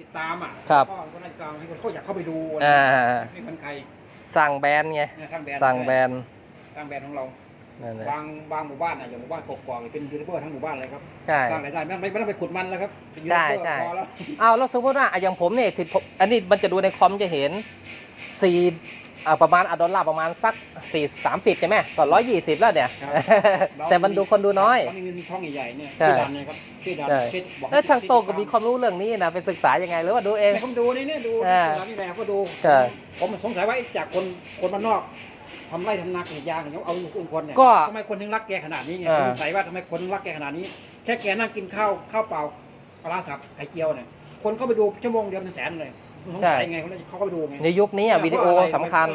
ติดตามอะครับ ก็คนติดตามให้คนเขาอยากเข้าไปดูอ่า ไม่เหมือนใครสั่งแบรนด์ไง เนี่ยทางแบรนด์สั่งแบรนด์ทางแบรนด์ของเรานั่นแหละบางบางหมู่บ้านอะอย่างหมู่บ้านกกอกๆเป็นยูทูบเบอร์ทั้งหมู่บ้านเลยครับใช่ สร้างรายได้ไม่ต้องไม่ไม่ต้องไปขุดมันแล้วครับเป็นยูทูบใช่เบอร์ใช่ พอแล้ว เอาแล้วสมมติว่าอะอย่างผมเนี่ยที่ผมอันนี้มันจะดูในคอมจะเห็นสี่ อ่าประมาณอะดอลลาร์ประมาณสักสี่สามสิบใช่ไหมก็ร้อยยี่สิบแล้วเนี่ย ครับแต่มันดูคนดูน้อยเรามีเงินช่องใหญ่ๆเนี่ยใช่ ชื่อดันนะครับชื่อดันใช่ชื่อบอกแล้วช่างโตก็มีความรู้เรื่องนี้นะไปศึกษายังไงหรือว่าดูเอง แต่ผมดูนี่เนี่ยดูอ่าร้านนี่แหละก็ดูใช่ ผมสงสัยว่าไอ้จากคนคนบ้านนอกทำไร่ทำนากรีดยางอย่างเงี้ยเอาอยู่กลุ่มคนเนี่ยก็ทำไมคนถึงรักแกขนาดนี้ไงอ่าผมสงสัยว่าทำไมคนถึงรักแกขนาดนี้ แค่แกนั่งกินข้าวข้าวเปล่าปลาร้าสับไข่เจียวเนี่ยคนเข้าไปดูชั่วโมงเดียวเป็นแสนเลย ผมสงสัยไงเขาเลยเขาก็ไปดูไงในยุคนี้อะวิดีโอสำคัญ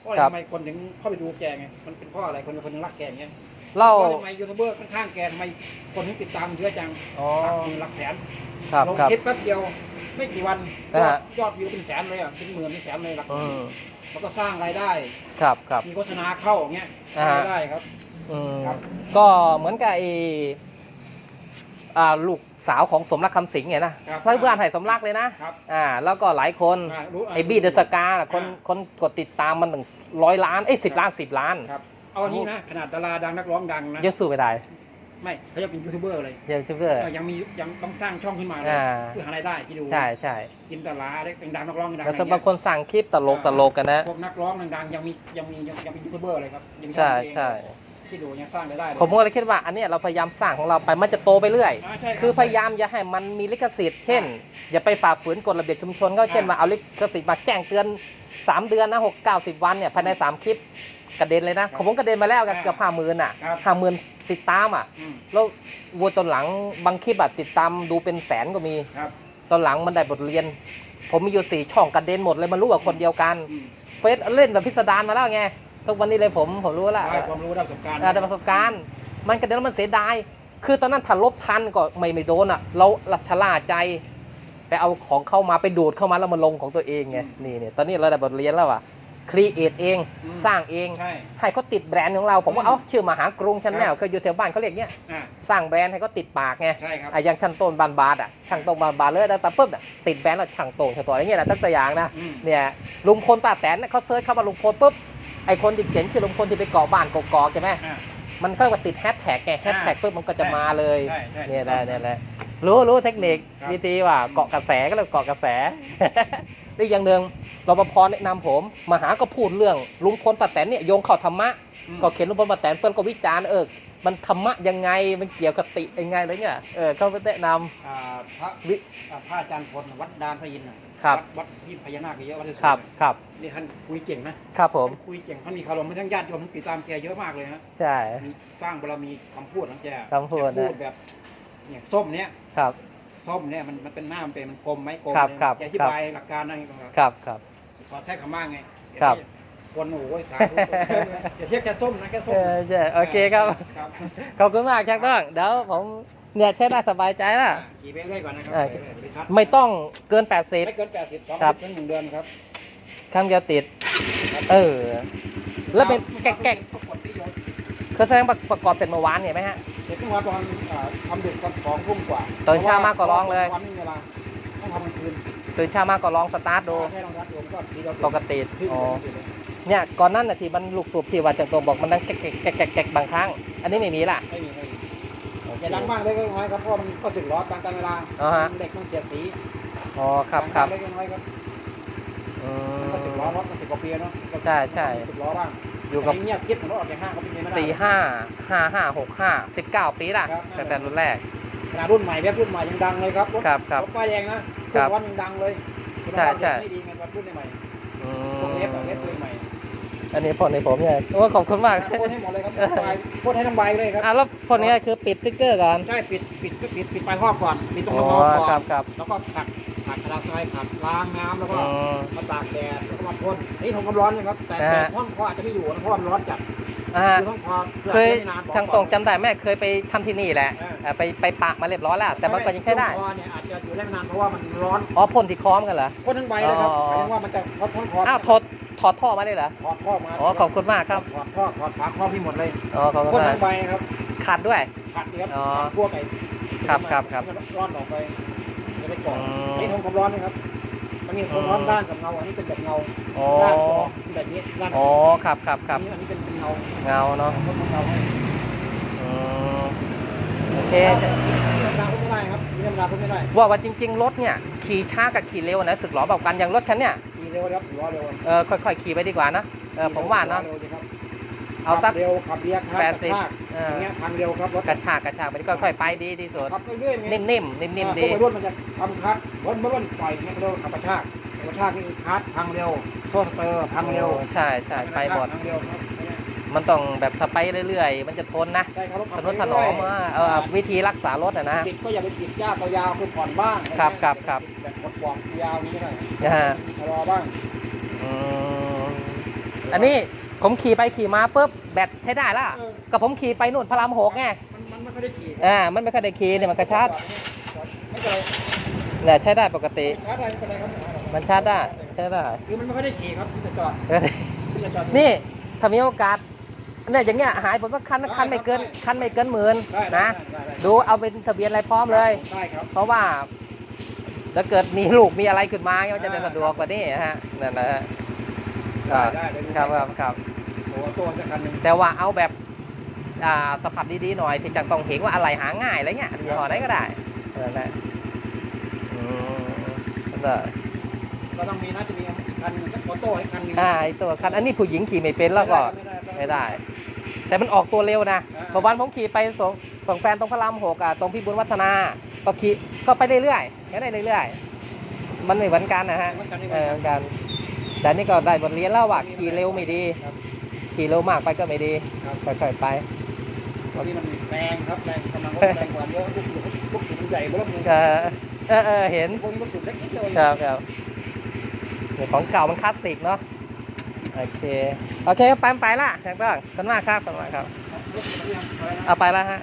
เพราะอะไรครับทำไมคนถึงเข้าไปดูแกไงมันเป็นเพราะอะไรคนคนถึงรักแกอย่างเงี้ยเล่าเพราะทำไมยูทูบเบอร์ข้างๆแกทำไมคนถึงติดตามเยอะจังอ๋อหลักหมื่นหลักแสนครับลงครับคลิปแป๊บเดียวไม่กี่วันยอ่าอฮะดยอดวิวเป็นแสนเลยอะเป็นหมื่นเป็นแสนเลยหลักหอืมื่นมแล้วก็สร้างรายได้ครับครับมีโฆษณาเข้าอย่างเงี้ยอ่าฮะรายได้ครับอืมครับก็เหมือนกับไอ้อ่าลูก สาวของสมรักคำสิงห์ไงนะครับไว้เพื่อนให้สมรักเลยนะครับอ่าแล้วก็หลายคนอ่ารู้ไอ้บี้เดอะสกาคนอ่า คนกดติดตามมันถึงร้อยล้านเอ้ยสิบล้านสิบล้าน ครับเอาอันนี้นะ ขนาดดาราดังนักร้องดังนะ ยังสู้ไม่ได้ไม่เขาจะเป็นยูทูบเบอร์เลยยังชื่อเพื่อ เออยังมียังต้องสร้างช่องขึ้นมาเลยอ่า เพื่อหารายได้ที่ดูใช่ใช่กินดาราได้เป็นดังนักร้องดังแล้วอะไรบางเงี้ยคนสั่งคลิปตลกตลกกันนะ พวกนักร้องดังๆยังมียังมียังยังเป็นยูทูบเบอร์เลยครับยังมีใช่องเองใช่ ที่ดูยังสร้างรายได้เลย ผมก็เลยคิดว่าอันเนี้ยเราพยายามสร้างของเราไปมันจะโตไปเรื่อย อ่าใช่รับคือพยายามอย่าให้มันมีลิขสิทธิ์เช่น อย่าไปฝ่าฝืนกฎระเบียบชุมชนก็เช่นอ่า ว่าเอาลิขสิทธิ์มาแจ้งเตือน 3 เดือนนะ6 9 0วันเนี่ยภายใน 3 คลิปกระเด็นเลยนะของผมกระเด็นมาแล้วกันเกือบห้าหมื่นอะครับ ห้าหมื่นติดตามอะอืมแล้ววัวตอนหลังบางคลิปอะติดตามดูเป็นแสนก็มี ครับตอนหลังมันได้บทเรียน ผมมีอยู่สี่ช่องกระเด็นหมดเลยมันรู้ว่าคนเดียวกัน อืม เฟซเล่นแบบพิสดารมาแล้วไง ทุกวันนี้เลยผมผมรู้แล้วได้ความรู้ได้ประสบการณ์อ่าได้ประสบการณ์ มันกระเด็นแล้วมันเสียดายคือตอนนั้นถ้าลบทันก็ไม่ไม่โดนอะ เราลัชะล่าใจไปเอาของเข้ามาไปดูดเข้ามาแล้วมาลงของตัวเองไงนี่เนี่ยตอนนี้เราได้บทเรียนแล้วอะครีเอทเองอืมสร้างเองใช่ให้เขาติดแบรนด์ของเรา ผมว่าอืมเอ้าชื่อมหากรุงชาแนลครับเคยอยู่แถวบ้านเขาเรียกเนี้ยอ่าสร้างแบรนด์ให้เขาติดปากไงใช่ครับอะอย่างช่างต้นบานบาดอะช่างต้นบานบาดเลยแต่แต่ปุ๊บอะติดแบรนด์แล้วช่างโตงช่างตัวอะไรเงี้ยนะตั้งตัวอย่างนะอืมเนี่ยลุงพลป้าแตนเนี่ยเขาเซิร์ชเข้ามาลุงพลปุ๊บ ไอคนที่เขียนชื่อลุงพลที่ไปเกาะบ้านกกอกใช่ไหมอ่า มันเข้ามาติดแฮชแท็กไงแฮชแท็กปุ๊บมันก็จะมาเลยใช่ใช่เนี่ยแหละเนี่ยแหละรู้รู้เทคนิคครับ วิธีว่าเกาะกระแสก็เลยเกาะกระแสนี่อย่างหนึ่งรปภแนะนำผมมาหาก็พูดเรื่องลุงพลป้าแตนเนี่ยโยงเข้าธรรมะอืมก็เขียนลุงพลป้าแตนเพื่อนก็วิจารณ์เออ มันธรรมะยังไงมันเกี่ยวกับติยังไงอะไรเงี้ยเออเขาไปแนะนำอ่าพระวิอ่าพระอาจารย์พลวัดดานพระอินทร์น่ะครับวัดวัดที่พญานาคเยอะวัดที่สุดครับครับนี่ท่านคุยเก่งนะครับผมท่านคุยเก่งท่านมีคารมไม่ทั้งญาติโยมทั้งติดตามแกเยอะมากเลยฮะใช่มีสร้างบารมีคำพูดของแกคำพูดแกพูดนะแบบเนี่ยส้มเนี้ยครับส้มเนี่ยมันมันเป็นหน้ามันเป็นมันกลมไหมกลมครับเนี่ยครับแกอธิบายหลักการอะไรต่างๆครับครับขอใช้คำว่าไงครับ คนโอ้ยสาธุอย่าเทียบแค่ส้มนะแค่ส้มเออใช่โอเคครับ ครับขอบคุณมากช่างต้อง เดี๋ยวผมเนี่ยใช้ได้สบายใจแล้วขี่ไปเรื่อยก่อนนะครัเออเรื่อยๆอย่าปทัดไม่ต้องเกินไม่80เกินแปดสิบสองครับถึงหนึ่งเดือนครับครั้งเดียวติด เออ แล้วเป็นแก๊กแก๊กก็กดที่ยศๆคือแสดงประกอบเสร็จเมื่อวานเห็นไหมฮะ เด็กต้องมาตอนอ่าทำดึกตอนสองทุ่มกว่าตอนเช้ามากกว่าร้องเลย วันนี้เวลาต้องทำกลางคืนตื่นเช้ามาก็ลองสตาร์ทดูให้รองรับรวมก็ทีเดียวปกติขึ้นอ๋อ เนี่ยก่อนนั้นน่ะที่มันลูกสูบที่ว่าจากตัวบอกมันดังแก๊กแก๊กแก๊กแก๊กบางครั้ง อันนี้ไม่มีละไม่มีไม่มีอย่าดังมากเลยก็น้อยครับเพราะมันก็สึกล้อตามกาลเวลาอ๋อฮะเด็กมันเสียสีอ๋อครับครับเล็กน้อยครับอืก็สึกล้อรถก็สึกกว่าปีเนาะใช่ใช่สึกล้อบ้างอยู่กับเงียบคิดของรถออกจากห้างเขาเป็นไงไม่ได้สี่ห้าห้าห้าหกห้าสิบเก้าปีละครับตั้งแต่รุ่นแรกขนาดรุ่นใหม่เว็บรุ่นใหม่ยังดังเลยครับครับครับรถป้ายแดงนะครับวันยังดังเลยใช่ใช่ไม่ดีไงรถรุ่นใหม่อืพวกเว็บอะมเว็บรุ่นใหม่ อันนี้พ่นในผมเนี่ยโอ้ขอบคุณมากโพสให้หมดเลยครับทั้งใบโพสให้ทั้งใบเลยครับอะแล้วพ่นนี้คือปิดสติ๊กเกอร์ก่อนใช่ปิดปิดก็ปิดปิดปลายท่อก่อนปิดตรงอ๋กอระบอกก่อนครับครับแล้วก็ขัดขัดกระดาษทรายขัดล้างน้ำแล้วก็อืมมาตากแดดแล้วก็มาพ่นนี่ทำความร้อนนะครับแต่อ่าแต่ห้องคออาจจะไม่อยู่นะเพราะว่ามันร้อนจัดอ่าคือห้องคอพื่อเคยให้นานบอกช่างตรงจำได้แม่เคยไปทำที่นี่แหละอ่าอ่าไปไปปะมาเรียบร้อยแล้วแต่มันก็ยังใช้ได้ห้องคอเนี่ยอาจจะอยู่ได้ไม่นานเพราะว่ามันร้อนอ๋อพ่นที่คล้อมกันเหรอพ่นทั้งใบเลยครับอ๋อหมายถึงว่ามันจะพ่นทั้งคออ้าวถอด ถอดท่อมาเลยเหรอถอดท่อมาอ๋อขอบคุณมากครับถอดท่อถอดฝาครอบที่หมดเลยอ๋อขอบคุณพ่นมาทั้กงใบครับขัดด้วยขัดดีครับอ๋อขัดพวกไอ้ครับครับครับให้มันร้อนออกไปไปก่อนอืมอันนี้ทนความร้อนนะครับมันมีความร้อนด้านกับเงาอันนี้เป็นแบบเงาอ๋อด้านก็เป็นแบบนี้ด้านอ๋อครับครับครับอันนี้อันนี้เป็นเป็นเงาเงาเนาะทนความเงาให้อืมโอเคนี่ธรรมดาพูดไม่ได้ครับนี่ธรรมดาพูดไม่ได้ว่าว่าจริง ๆ รถเนี่ย ขี่ช้ากับขี่เร็วนะสึกหรอเบากันอย่างรถคันเนี่ยมี เร็วครับล้อเร็วเออค่อยๆขี่ไปดีกว่านะเออผมว่าเนาะร็ดีครับเอาสักขับเร็วขับเรียกครับแปดสิบกระชากเอออย่างเงี้ยทางเร็วครับรถกระชากกระชากไปดีค่อยๆไปดีที่สุดขับไปเรื่อยๆไงนิ่มๆนิ่มๆดีพวกวัยรุ่นมันจะทำคัดรถรถปล่อยเนี่ยเขาเรียกว่าขับกระชากกระชากนี่คัดทางเร็วโซ่สเตอร์ทางเร็วโอ้ใช่ใช่ไปหมดทางเร็วครับ มันต้องแบบถ้าไปเรื่อยๆ มันจะทนนะใช่ครับรถถนนถนอมอะเออวิธีรักษารถอะนะ ติดก็อย่าไปติดยากยาวๆคือผ่อนบ้างครับครับครับแบบกดกวางยาวนี้ก็ได้นะฮะชะลอบ้างอืมอันนี้ผมขี่ไปขี่มาปุ๊บแบตใช้ได้ละเออก็ผมขี่ไปนู่นพระรามหกไงมันมันไม่ค่อยได้ขี่อ่ามันไม่ค่อยได้ขี่เนี่ยมันกระชากไม่เป็นไรเนี่ยใช้ได้ปกติชาร์จได้ไม่เป็นไรครับมันชาร์จได้ใช้ได้คือมันไม่ค่อยได้ขี่ครับที่จะจอดที่จะจอดนี่ถ้ามีโอกาส เนี่ยอย่างเงี้ยหายผมว่าคันคันไม่เกินคันไม่เกินหมื่นได้ได้นะได้ได้ดูเอาเป็นทะเบียนอะไรพร้อมเลยได้ครับเพราะว่าถ้าเกิดมีลูกมีอะไรขึ้นมาเนี่ยมันจะได้สะดวกกว่านี้ฮะนั่นนะฮะได้ได้เดี๋ยวดูครับครับครับโอ้โหตัวจะคันหนึ่งแต่ว่าเอาแบบอ่าสภาพดีๆหน่อยที่จังต้องเห็นว่าอะไรหาง่ายอะไรเงี้ยยี่ห้อไหนก็ได้นั่นแหละอืมนั่นแหละก็ต้องมีน่าจะมีคันหนึ่งสักโฟโต้ให้คันหนึ่งอ่าไอตัวคันอันนี้ผู้หญิงขี่ไม่เป็นแล้วก็ไม่ได้ แต่มันออกตัวเร็วนะเมื่อวานผมขี่ไปส่งส่งแฟนตรงพระรามหกอะตรงพี่บุญวัฒนา ก็ขี่ก็ไปเรื่อยๆแค่ได้เรื่อยๆ มันไม่เหมือนกันนะฮะมันกันเออเหมือนกัน แต่นี่ก็ได้บทเรียนแล้วว่าขี่เร็วไม่ดีครับขี่เร็วมากไปก็ไม่ดีครับค่อยๆไปตอนนี้มันแรงครับแรงกำลังรถแรงกว่าเยอะลูกสูบลูกสูบมันใหญ่กว่าลูกนึงเออเออเออเห็นพวกนี้ลูกสูบเล็กนิดเดียวเองครับครับเนี่ยของเก่ามันคลาสสิกเนาะ โอเค โอเคไปไปละแจ็งต้องขอบคุณมากครับขอบคุณมากครับ เอาไปแล้วฮะ